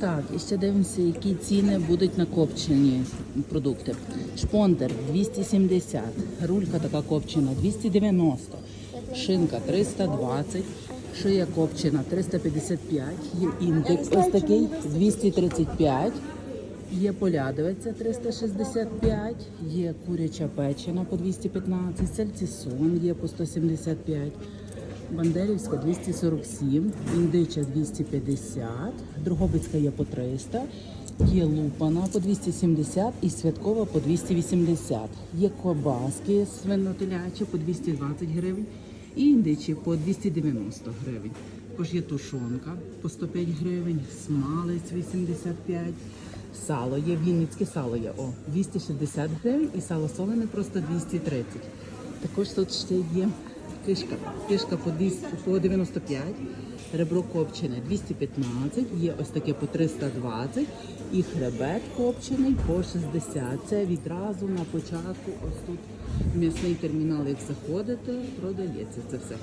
Так, і ще дивимося, які ціни будуть на копчені продукти. Шпондер 270, рулька така копчена 290, шинка 320, шия копчена 355, є індекс ось такий 235. Є полядовиця 365, є куряча печена по 215, сальцісон є по 175, бандерівська 247, індича 250, Дрогобицька є по 300, є лупана по 270 і святкова по 280. Є кобаски свинотелячі по 220 гривень і індичі по 290 гривень. Також є тушонка по 105 гривень, смалець 85, сало є, вінницьке сало є, о, 260 гривень і сало солене просто 230. Також тут ще є кишка, кишка по, 200, по 95, ребро копчене 215, є ось таке по 320 і хребет копчений по 60. Це відразу на початку, ось тут м'ясний термінал, як заходите, продається це все.